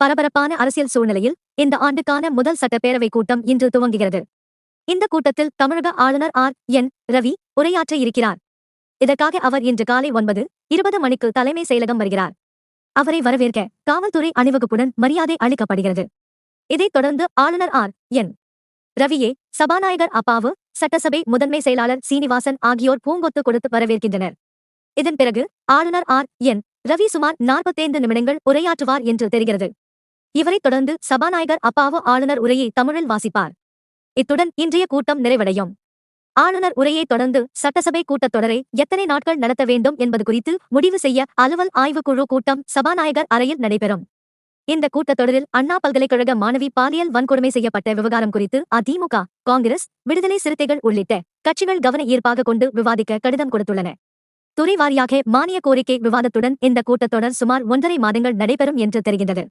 பரபரப்பான அரசியல் சூழ்நிலையில் இந்த ஆண்டுக்கான முதல் சட்டப்பேரவை கூட்டம் இன்று துவங்குகிறது. இந்த கூட்டத்தில் தமிழக ஆளுநர் ஆர். என். ரவி உரையாற்ற இருக்கிறார். இதற்காக அவர் இன்று காலை ஒன்பது இருபது மணிக்கு தலைமை செயலகம் வருகிறார். அவரை வரவேற்க காவல்துறை அணிவகுப்புடன் மரியாதை அளிக்கப்படுகிறது. இதைத் தொடர்ந்து ஆளுநர் ஆர். என். ரவியே சபாநாயகர் அப்பாவு சட்டசபை முதன்மை செயலாளர் சீனிவாசன் ஆகியோர் பூங்கொத்து கொடுத்து வரவேற்கின்றனர். இதன் பிறகு ஆளுநர் ஆர். என். ரவி சுமார் நாற்பத்தைந்து நிமிடங்கள் உரையாற்றுவார் என்று தெரிகிறது. இவரைத் தொடர்ந்து சபாநாயகர் அப்பாவு ஆளுநர் உரையை தமிழில் வாசிப்பார். இத்துடன் இன்றைய கூட்டம் நிறைவடையும். ஆளுநர் உரையைத் தொடர்ந்து சட்டசபை கூட்டத்தொடரை எத்தனை நாட்கள் நடத்த வேண்டும் என்பது குறித்து முடிவு செய்ய அலுவல் ஆய்வுக்குழு கூட்டம் சபாநாயகர் அறையில் நடைபெறும். இந்த கூட்டத்தொடரில் அண்ணா பல்கலைக்கழக மாணவி பாலியல் வன்கொடுமை செய்யப்பட்ட விவகாரம் குறித்து அதிமுக காங்கிரஸ் விடுதலை சிறுத்தைகள் உள்ளிட்ட கட்சிகள் கவன ஈர்ப்பாக கொண்டு விவாதிக்க கடிதம் கொடுத்துள்ளன. துறை வாரியாக மானிய கோரிக்கை விவாதத்துடன் இந்த கூட்டத்தொடர் சுமார் ஒன்றரை மாதங்கள் நடைபெறும் என்று தெரிகின்றது.